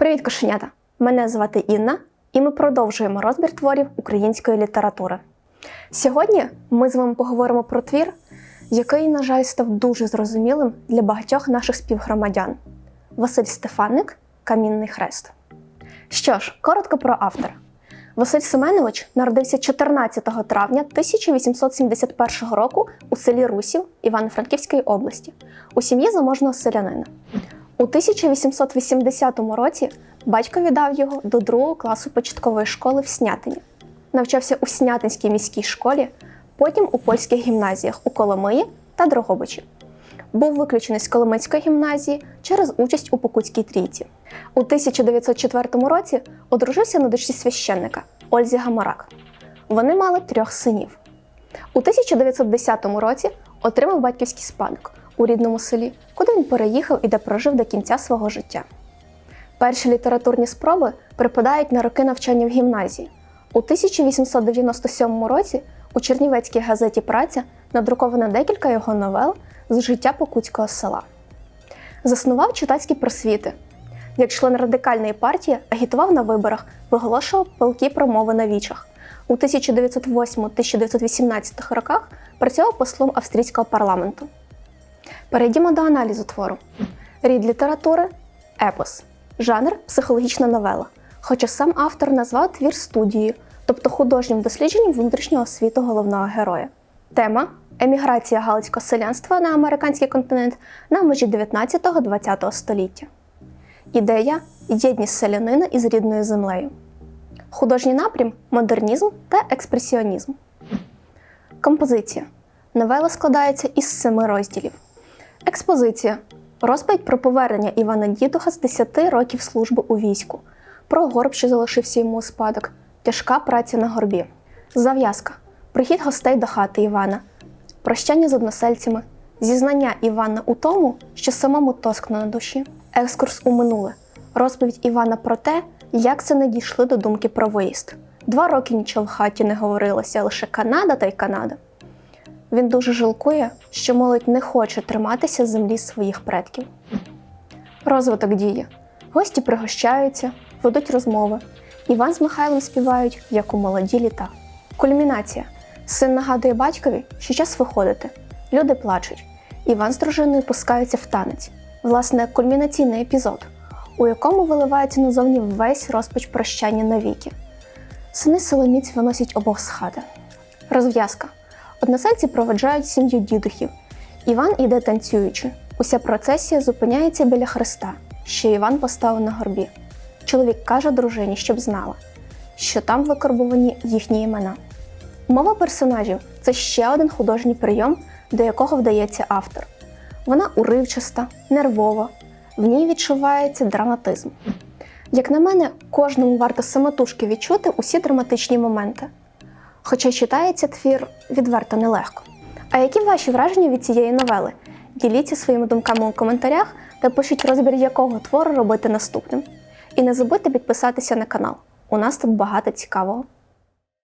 Привіт, кошенята! Мене звати Інна, і ми продовжуємо розбір творів української літератури. Сьогодні ми з вами поговоримо про твір, який, на жаль, став дуже зрозумілим для багатьох наших співгромадян: Василь Стефаник Камінний хрест. Що ж, коротко про автора. Василь Семенович народився 14 травня 1871 року у селі Русів Івано-Франківської області у сім'ї заможного селянина. У 1880 році батько віддав його до другого класу початкової школи в Снятині. Навчався у Снятинській міській школі, потім у польських гімназіях у Коломиї та Дрогобичі. Був виключений з Коломийської гімназії через участь у Покутській трійці. У 1904 році одружився на дочці священника Ользі Гамарак. Вони мали трьох синів. У 1910 році отримав батьківський спадок у рідному селі, куди він переїхав і де прожив до кінця свого життя. Перші літературні спроби припадають на роки навчання в гімназії. У 1897 році у Чернівецькій газеті Праця надруковано декілька його новел з життя Покутського села. Заснував читацькі просвіти. Як член радикальної партії агітував на виборах, виголошував палкі промови на вічах. У 1908-1918 роках працював послом австрійського парламенту. Перейдімо до аналізу твору. Рід літератури епос, жанр психологічна новела. Хоча сам автор назвав твір студією, тобто художнім дослідженням внутрішнього світу головного героя. Тема еміграція галицького селянства на американський континент на межі 19-20 століття. Ідея єдність селянина із рідною землею. Художній напрям модернізм та експресіонізм. Композиція. Новела складається із семи розділів. Експозиція. Розповідь про повернення Івана Дідуха з 10 років служби у війську, про горб, що залишився йому у спадок, тяжка праця на горбі. Зав'язка. Прихід гостей до хати Івана, прощання з односельцями, зізнання Івана у тому, що самому тоскно на душі, екскурс у минуле, розповідь Івана про те, як це не дійшли до думки про виїзд. Два роки нічого в хаті не говорилося, лише Канада та й Канада. Він дуже жалкує, що молодь не хоче триматися землі своїх предків. Розвиток дії. Гості пригощаються, ведуть розмови. Іван з Михайлом співають, як у молоді літа. Кульмінація. Син нагадує батькові, що час виходити. Люди плачуть. Іван з дружиною пускаються в танець. Власне, кульмінаційний епізод, у якому виливається назовні весь розпач прощання навіки. Сини Соломіць виносять обох з хати. Розв'язка. Односельці проведжають сім'ю дідухів. Іван іде танцюючи. Уся процесія зупиняється біля хреста, що Іван поставив на горбі. Чоловік каже дружині, щоб знала, що там викарбовані їхні імена. Мова персонажів це ще один художній прийом, до якого вдається автор. Вона уривчаста, нервова, в ній відчувається драматизм. Як на мене, кожному варто самотужки відчути усі драматичні моменти. Хоча читається твір відверто нелегко. А які ваші враження від цієї новели? Діліться своїми думками у коментарях та пишіть розбір якого твору робити наступним. І не забудьте підписатися на канал. У нас тут багато цікавого.